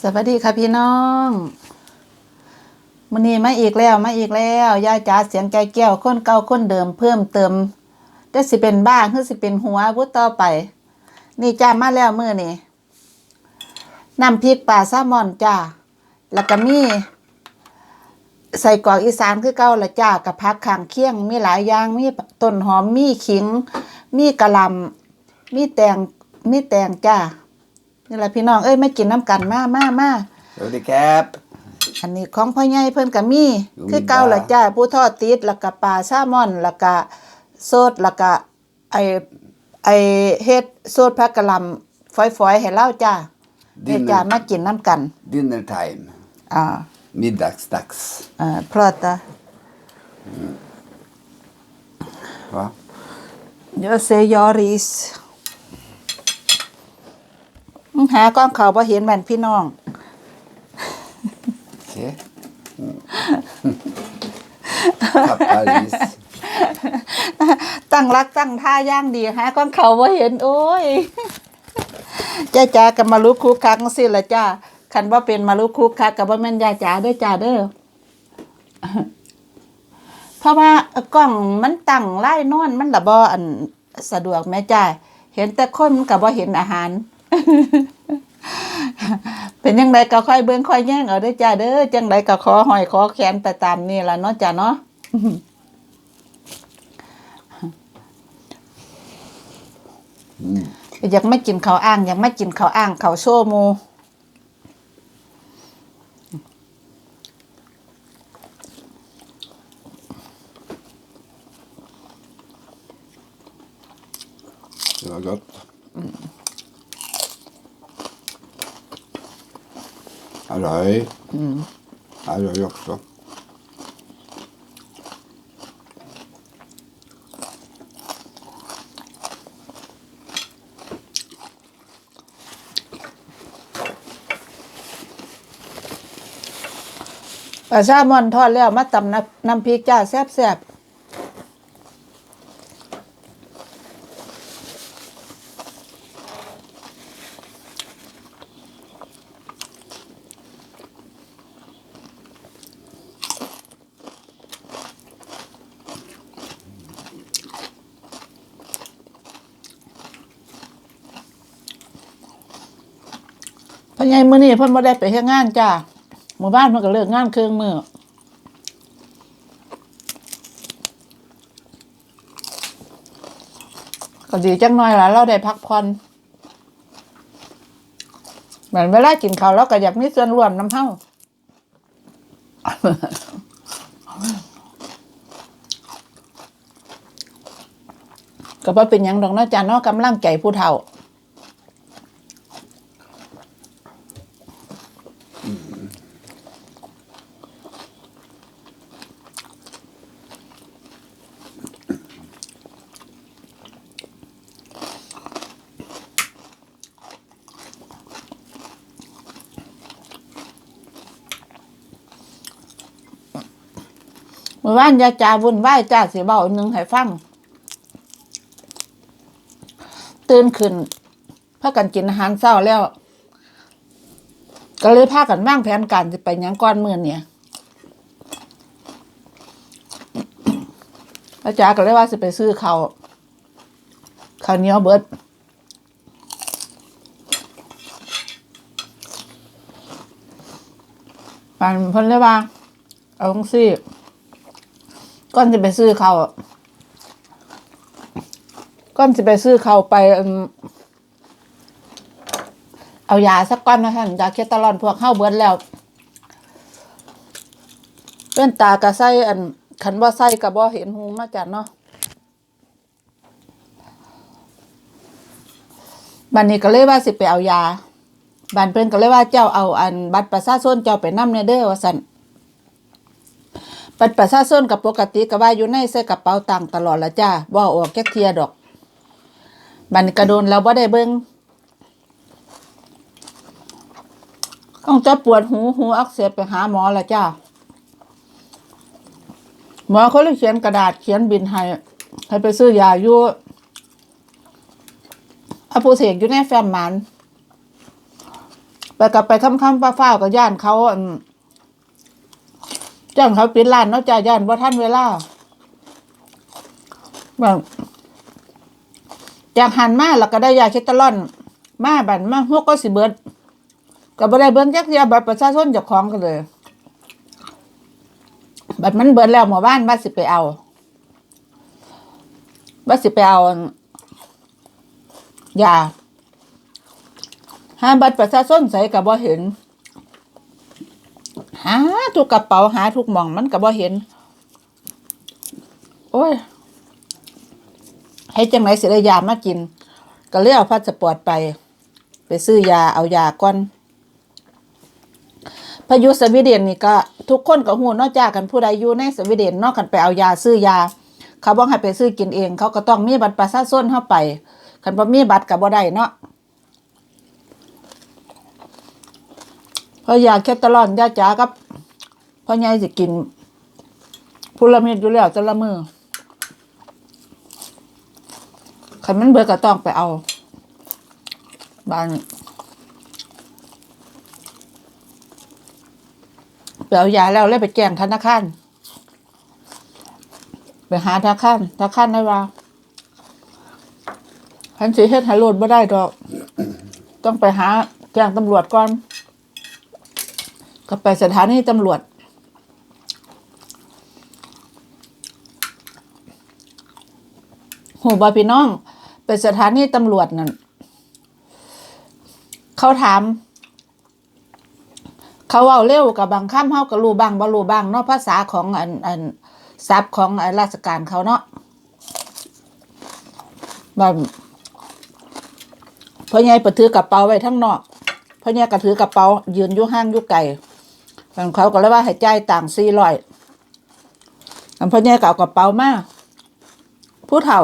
สวัสดีค่ะพี่น้องมื้อนี้มาอีกแล้วมาอีกแล้วยายจ๋าเสียงใจแก้วคนเก่าคนเดิมเพิ่มเติมได้สิเป็นบ้างคือสิเป็นหัวพุต่อไป นี่จ้ามาแล้วมื้อนี้น้ำพริกปลาแซลมอนจ้าแล้วก็มีใส่กรอกอีสานคือเก่าละจ้ากับผักข้างเคียง มีหลายอย่างมีต้นหอมมีขิง มีกระลำมีแตงมีแตงจ้า นี่แหละพี่น้องเอ้ยไม่กินน้ำกันมามามาสวัสดีครับอันนี้ของพ่อใหญ่เพิ่นก็มีอยู่คือเก่ามีปลาละจ้าผู้ทอดติดแล้วก็ปลาแซลมอนแล้วก็โซดแล้วก็ไอไอเฮ็ดโซดผักกะหล่ำฝอยๆให้เล่าจ้านี่จ้ามากินน้ำกัน Dinner time. อ่า Middagsdags. อ่าพลอตา Va? เดี๋ยวเซยอริสอื้อ หากล้องเขาบ่เห็นแม่นพี่น้อง Se. Mm. Papparis. ตั้งรักตั้งท่าย่างดีฮะก้อนเขาว่าเห็น โอ้ยจ้าจ้ากับมาลุกคุกคักสิละจ้าคันว่าเป็นมาลุกคุกคักกับว่าแม่นยาจ๋าเด้อจ้าเด้อเพราะว่ากล้องมันตั้งไล่นอนมันละบ่อันสะดวกแม่จ้าเห็นแต่คนมันกับว่าเห็นอาหาร เป็นยังไงก็ค่อยเบิ่งค่อยแย่งเอาด้จ้าเด้อจังไดก็ขอหอยขอแขนไปตามนี่ละเนาะจ้าเนาะอยากไม่กินเขาวอ้างอยากไม่กินเขาวอ้างเขาวโซมู Det var gott. Arroj. Arroj också. ปลาแซลมอนทอดแล้วมาตำน้ำน้ำพริกจ้าแซ่บแซ่บพ่อหญ่มื้อนี้เพิ่นบ่ได้ไปเฮ็ดงานจ้าหมู่บ้านเพิ่นก็เลิกงานเครื่องมือก็ดีจังหน่อยล่ะเราได้พักผ่อนเหมือนเวลากินข้าวเราก็อยากมีส่วนร่วมน้ำเฮาก็บ่เป็นหยังดอกเนาะจ้าเนาะกำลังใจผู้เฒ่า มื่อวานยาจาวุ่นวายจ้าสิเบาหนึ่งให้ฟัง ตื่นขึ้นพากันกินอาหารเช้าแล้ว ก็เลยพากันวางแผนการจะไปยังก้อนเมือเนี่ยอาจารย์ก็เลยว่าสิไปซื้อเขาวข้าวเหนียวเบิดปานเพิ่นเลยว่า เอาจังซี่ ก่อนจะไปซื้อเขาก่อนจะไปซื้อเขาไปเอายาสักก้อนนะท่านยาเคตาลอนพวกเข้าเบิดแล้วเป็นตากระไส้อันขันว่าไส้กระบ่เห็นหูมาจัดเนาะบันนี้ก็เลยว่าสิไปเอายาบันเพิ่นก็เลยว่าเจ้าเอาอันบัตรประชาชนเจ้าไปนำในเด้อว่าซั่น บัตรประชาชนกับปกติก็ว่าอยู่ในใส่กระเป๋าตังค์ตลอดละจ้าบ่อาออกแค่เทียดอก บันกระโดนเราบ่ได้เบิ่งต้องจะปวดหูหูอักเสบไปหาหมอละจ้าหมอเขาเลยเขียนกระดาษเขียนบินให้ให้ไปซื้อยาอยู่อาปูเสกอยู่ในแฟมมันไปกับไปค่ำๆฟ้าๆกับย่านเขา อันย่าเขาปิดร้านเนาะจ้าย่านว่าท่านเวลาแบบจากหันมาแล้วก็ได้ยาเชตาลอน มาบันมาพวกก็สิเบิดก็บ่ได้เบิ่งจักเทียบัตรประชาชนจ้าของกันเลย บัตรมันเบิดแล้วหมู่บ้านบัตรสิไปเอาบัตรสิไปเอายาห้าบัตรประชาชนใส่ก็บ่เห็น หาทุกกระเป๋าหาทุกหม่องมันก็บ่เห็น โอ้ยให้จังไหนสิได้ยามากิน ก็เลยเอาพาสปอร์ตไป ไปซื้อยาเอายาก่อนพายุสวีเดนนี่ก็ทุกคนก็หูเนอกจากกันผู้ใดอยู่ในสวีเดนนอกกันไปเอายาซื้อยา เขาบอกให้ไปซื้อกินเอง เขาก็ต้องมีบัตรประชาชนเข้าไปคันบ่มีบัตรก็บ่ได้เนาะ พราะยาแคตาลอนยาจ๋ากับพ่อใหญ่สิกินพุละเม็ดอยู่แล้วแต่ละมือคันมันเบิดก็ต้องไปเอา บ้านไปเอายาแล้วเลยไปแจ้งธนาคารไปหาธนาคารธนาคารได้ว่าพันสีเฮ็ดให้โหลดไม่ได้ดอก ต้องไปหาแจ้งตำรวจก่อน ก็ไปสถานีตำรวจโหบอพี่น้องไปสถานีตำรวจนั่นเขาถาม เขาเอาเร็วกับบางคำเฮาก็รู้บ้างบ่รู้บ้างเนาะภาษาของอันอันศัพท์ของอันราชการเขาเนาะบบพ่อใหญ่ไปถือกระเป๋าไว้ทั้งนอกพ่อใหญ่ก็ถือกระเป๋ายืนอยู่ห้างอยู่ไกล บางเขาก็เลยว่าให้จ่ายต่างสี่ร้อยพ่อใหญ่ก็เอากระเป๋ามาผู้เฒ่า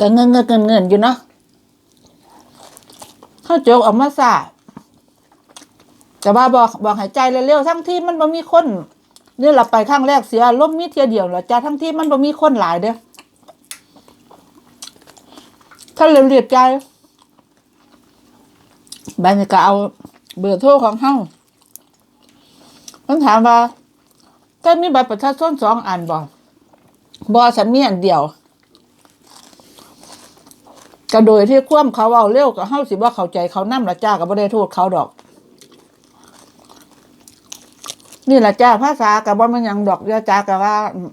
ก็เงินเงินเงินเงินอยู่เนาะเขาโจกออกมาซาแต่ว่าบอกบอกหายใจเร็วๆทั้งที่มันบ่มีคนนี่เราไปครั้งแรกเสียล้มมีเทียเดียวเหรอจ้าทั้งที่มันบ่มีคนหลายเด้อถ้าเรียบใจบัดนก็เอาเบอร์โทรของเฮา มันถามว่าถ้ามีบัตรประชาชนสองอันบ่บ่ฉันมีอันเดียวก็โดยที่คว่ำเขาเอาเร็วก็เฮาสิว่าเข้าใจเขานำละจ้าก็บ่ได้โทษเขาดอก นี่ละจ้าภาษาก็บ่แม่นหยังดอกเดียวจ้าก็ว่าอืม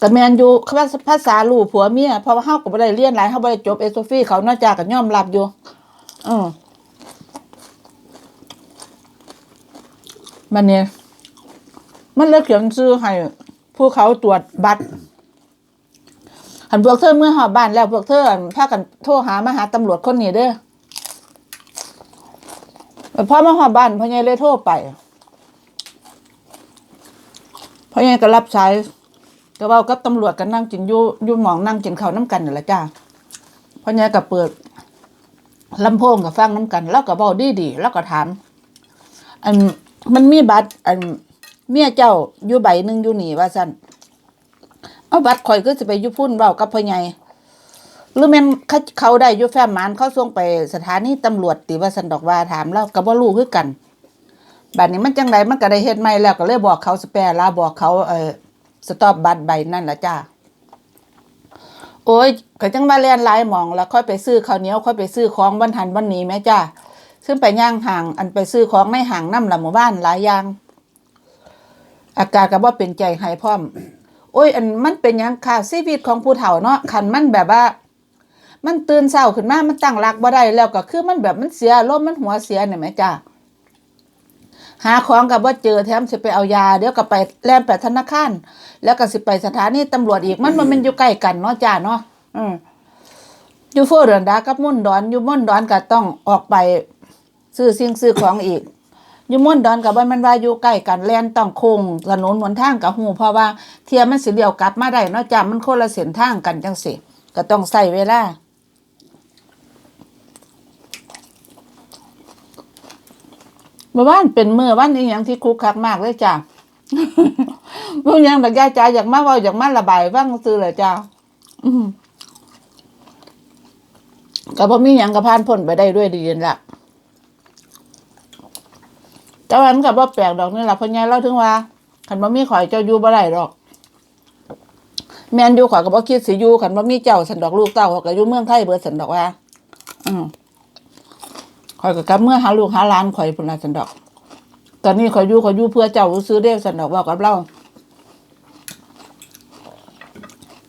ก็แม่นอยู่ภาษาภาษาลูกผัวเมียเพราะว่าเฮาก็บ่ได้เรียนหลายเฮาบ่ได้จบเอโซฟีเขาเนาะจ้าก็ยอมรับอยู่อือ มันเนี่ยมันเลยเขียนชื่อให้ผู้เขาตรวจบัตรหันพวกเธอเมื่อหอบบ้านแล้วพวกเธอพากันโทรหามาหาตำรวจคนนี้เด้อพอมาหอบบ้านพ่อใหญ่เลยโทรไปพ่อใหญ่ก็รับสายก็เว้ากับตำรวจกันนั่งกินยู่ยู่หมองนั่งกินข้าวน้ำกันนี่แหละจ้าพ่อใหญ่ก็เปิดลำโพงกับฟังน้ำกัน แล้วก็เว้าดีดีแล้วก็ถามอัน มันมีบัตร อันเมียเจ้าอยู่ใบหนึ่งอยู่นี่ว่าสั่นเอาบัตรข่อยก็จะไปยุพุ่นเบากับพ่อใหญ่หรือแม่นเขาเขาได้ยู่แฟ้มมานเขาส่งไปสถานีตำรวจติว่าสันดอกว่าถามแล้วก็บ่รู้คือกันบัดนี้มันจังไดมันก็ได้เฮ็ดใหม่แล้วก็เลยบอกเขาสแปรลาบอกเขาเออสต็อปบัตรใบนั่นละจ้าโอ้ยก็จังว่าแล่นลายมองแล้วค่อยไปซื้อข้าวเหนียวค่อยไปซื้อของวันหันวันนี้แม่จ้า ซึ่งไปย่างห่างอันไปซื้อของในห่างน้ำละหมู่บ้านหลายอย่าง อากาศก็บ่เป็นใจให้พร้อม โอ้ย อันมันเป็นยังค่ะชีวิตของผู้เฒ่าเนาะคันมันแบบว่า มันตื่นเช้าขึ้นมา มันตั้งหลักบ่ได้แล้วก็คือมันแบบมันเสียอารมมันหัวเสียเนี่ยแหมจ้าหาของกับบ่าเจอแถมสิไปเอายา เดี๋ยวก็ไปแล่นไปธนาคารแล้วก็สิไปสถานีตำรวจอีกมันมันมันอยู่ใกล้กันเนาะจ้าเนาะอืมอยู่โฟเดือนดากับมุ่นดอนอยู่มุ่นดอนก็ต้องออกไป ซื้อสิ่งซื้อของอีกอยู่ม่วนดอนกับว่ามันว่าอยู่ใกล้กันแลนต้องคงถนนหนทางกับหูเพราะว่าเทียมันสิเลี้ยวกลับมาได้เนาะจ้ะมันคนละเส้นทางกันจังสิก็ต้องใส่เวลาเมื่อวานเป็นเมื่อวันนี้อย่างที่คุกคักมากเลยจ้ะพวกยังแต่ยายจ๋าอยากมาว่าอยากมาระบายว่างซื้อเลยจ้ะอืมก็บ่มีหยังก็ผ่านพ้นไปได้ด้วยดีนั่นล่ะ แต่ว่ามันก็บ่าแปลกดอกนี่ล่ะเพิ่นใหญ่เล่าถึงว่าคันบ่มีข่อยเจ้าอยู่บ่ได้ดอก แมนอยู่ข่อยก็บ่คิดสิอยู่คันบ่มีเจ้าสันดอกลูกเต้าข่อยก็อยู่เมืองไทยเบิดสันดอกว่า อืมข่อยก็กลับเมื่อหาลูกหาหลานข่อยพุ่นล่ะสันดอก ตอนนี้ข่อยอยู่ข่อยอยู่เพื่อเจ้าซื้อเด้สันดอกว่ากับเรา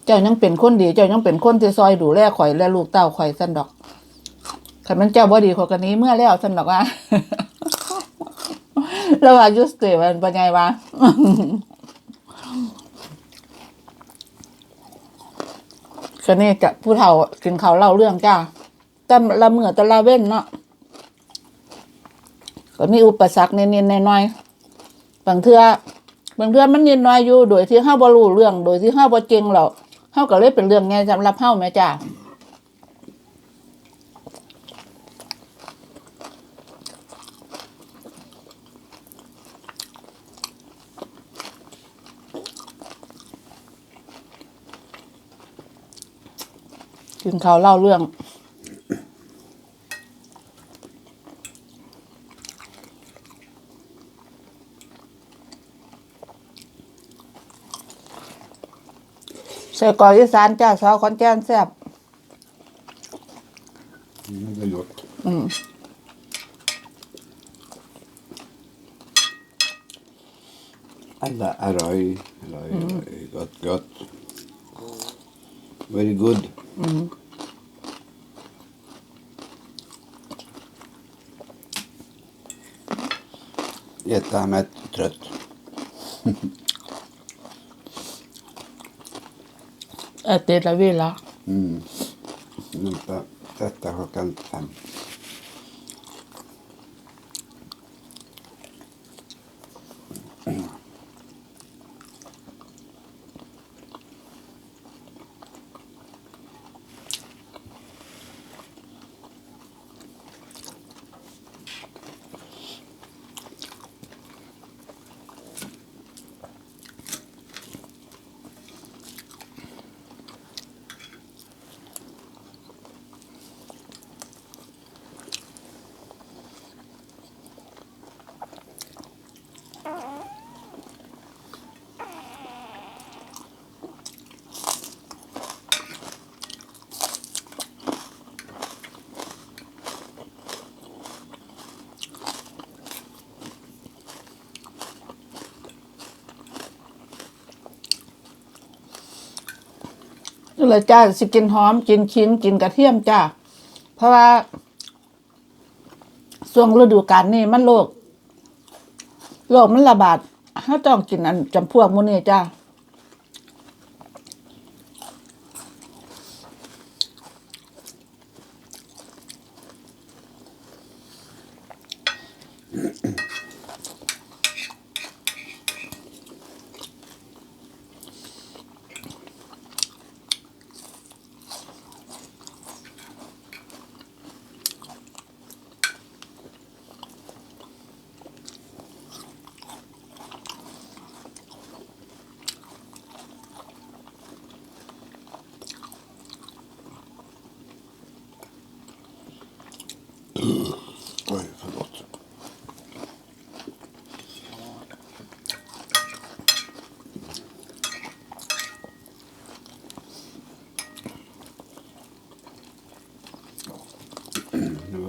เจ้ายังเป็นคนดี เจ้ายังเป็นคนที่ซอยดูแลข่อยและลูกเต้าข่อยสันดอกคันมันเจ้าบ่ดีข่อยก็หนี้เมื่อแล้วสันดอกว่า แล้วว่าอยุสเตมันเป็นไงวะก็นี่จะผู้เฒ่ากินเขาเล่าเรื่องจ้าแต่ละเมื่อแต่ละเว้นเนาะก็มีอุปสรรคเนิดๆหน่อยๆบางเทื่อบางเทื่อมันนิดหน่อยอยู่ โดยที่เฮาบ่รู้เรื่อง โดยที่เฮาบ่เก่งหรอกเฮาก็เลยเป็นเรื่องไงสำหรับเฮาแม่จ้า กินเขาวเล่าเรื่องใส่กรอกอีสานจ้าสาวขอนแก่นแซ่บ Mm, det är gott. อืม Alla arroj. Arroj, arroj. Gott, gott. Very good. Jättemätt, trött. เออเตละวิละ Mm. Vänta, detta klockan fem. เลยจ้าสิกินหอมกินขิงกินกระเทียมจ้าเพราะว่าช่วงฤดูกาลนี่มันโรคโรคมันระบาดถ้าต้องกินอันจำพวกมูนี่จ้า Oj, förlåt. Det var bacon va? I steka. Mm. Gott också. เออเจ้ามันเลยเพ้นเล่มนะอย่าเพ้นเล่มนะ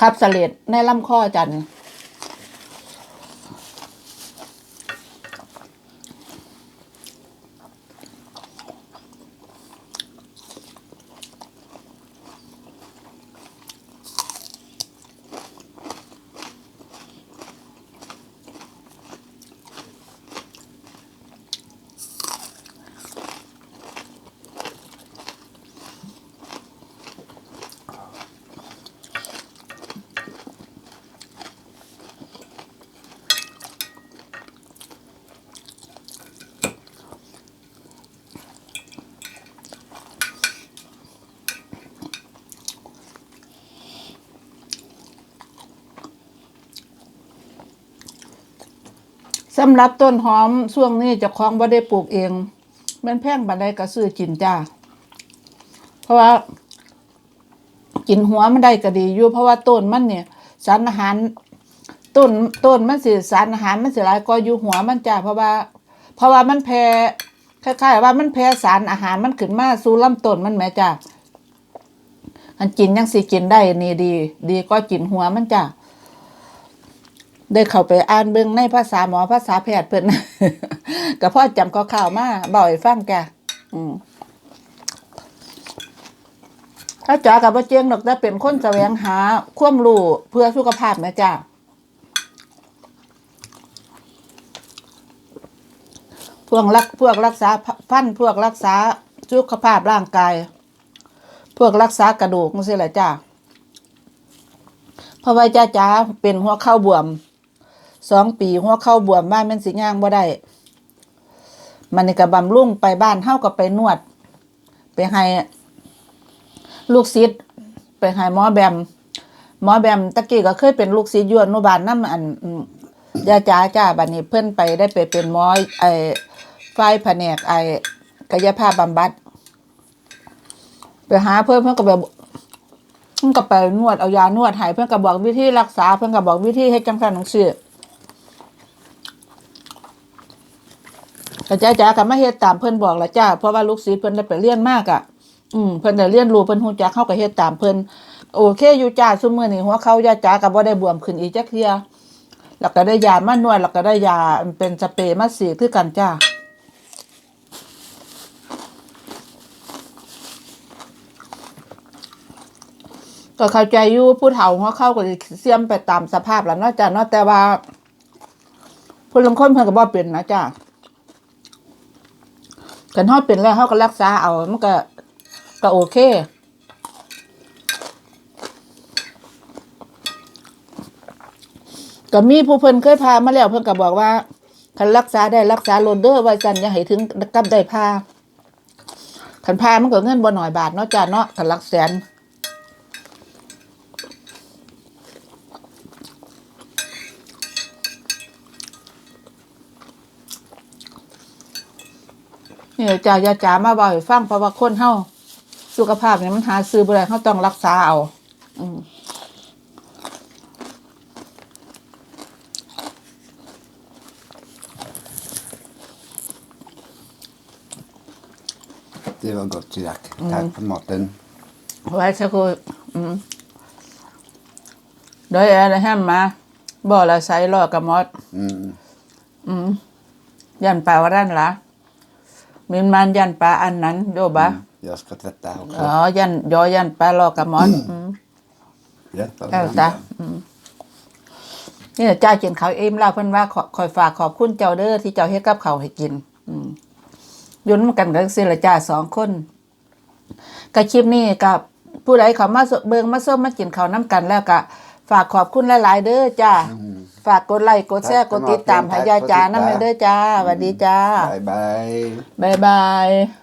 ครับเสลดในลำข้อจัน สำหรับต้นหอมช่วงนี้จะคล้องบ่ได้ปลูกเอง มันแพงบันไดก็ซื้อกินจ้า เพราะว่ากินหัวมันได้ก็ดีอยู่เพราะว่าต้นมันเนี่ย สารอาหารต้นต้นมันสิสารอาหารมันสิหลายก็อยู่หัวมันจ้าเพราะว่า เพราะว่ามันแพ้คล้ายๆว่ามันแพ้สารอาหารมันขึ้นมาสู่ลำต้นมันแม่จ้าอันกินยังสิกินได้นี่ดี ดีก็กินหัวมันจ้า ได้เข้าไปอ่านเบิ่งในภาษาหมอภาษาแพทย์เพิ่นก็พ่อจำข่าวๆมาบ่อยฟังแกอืมถ้าจ๋ากับว่าเจียงดอกแต่เป็นคนแสวงหาความรู้เพื่อสุขภาพนะจ้าพวกรักพวกรักษาพันพวกรักษาสุขภาพร่างกาย พวกรักษากระดูกนี่สิแหละจ้าเพราะว่าจ้าจ๋าเป็นหัวเข่าบวม สองปีหัวเข้าบวมบ้านแม่นสิย่างบ่ได้มันนี่ก็บำรุงไปบ้านเฮาก็ไปนวด ไปให้ลูกศิษย์ไปให้หมอแบมหมอแบมตะกี้ก็เคยเป็นลูกศิษย์อยวนนุบาลนำอันอืมยาจ้าจ้าบัดนี้เพิ่นไปได้ไปเป็นหมอไอ้ฝ่ายแผนกไอ้กายภาพบำบัด ไปหาเพิ่นเพิ่นก็แบบเพิ่นก็ไปนวดเอายานวดให้เพิ่นก็บอกวิธีรักษาเพิ่นก็บอกวิธีเฮ็ดจังซั่นจังซี่ ก็จ้าจ๋าก็มาเฮ็ดตามเพิ่นบอกละจ้าเพราะว่าลูกศิษย์เพิ่นได้ไปเรียนมากอะ อืมเพิ่นได้เรียนรู้เพิ่นฮู้จักเฮาก็เฮ็ดตามเพิ่นโอเคอยู่จ้าซุมื้อนี้หัวเขายาจ๋าก็บ่ได้บวมขึ้นอีกจักเทียแล้วก็ได้ยามานวดแล้วก็ได้ยาเป็นสเปรย์มาสีคือกันจ้าก็เข้าใจอยู่ผู้เฒ่าหัวเข้าก็สิเสียมไปตามสภาพแล้วเนาะจ้ะเนาะแต่ว่าผู้ลงคนเพิ่นก็บ่เป็นนะจ้ะ กันเฮาเป็นแล้วเฮาก็รักษาเอามันก็ก็โอเคก็มีผู้เพิ่นเคยพามาแล้วเพิ่นก็บอกว่าคันรักษาได้รักษาโลนเด้อว่าจันอย่าให้ถึงกับได้พาคันพามันก็เงินบ่น้อยบาทเนาะจ้าเนาะคันรักแสน นี่จ่ายาจ๋ามาบ่อยฟังเพราะว่าคนเฮาสุขภาพเนี่ยมันหาซื้อบ่ได้เฮาต้องรักษาเอาอืม Det var gott Jack. Tack för maten. ไว้สักครู่อืมเดี๋ยวแอร์แฮมมาบ่ละไซรอกับมอด Mm. ยันปลาว่าด้านละ มินมันยันปลาอันนั้นโยบะ Jag ska tvätta อ๋อ också. ยันยอยันปลารอกับมอดอืม Jätte. เออจ้ะอืมนี่จ้ากินข้าวเอ็มแล้วเพิ่นว่าขอคอยฝากขอบคุณเจ้าเด้อที่เจ้าเฮ็ดกับข้าวให้กิน อืมอยุ่นำกันกันสิละจ้าสองคนกับคลิปนี้กับผู้ใดเขามาเบิงมาส้มมากินข้าวน้ำกันแล้วก็ ฝากขอบคุณหลาย ๆ เด้อจ้าฝากกดไลค์กดแชร์กดติดตามให้ยายจ้าน้ำเด้อจ้าสวัสดีจ้า Bye bye. บ๊ายบาย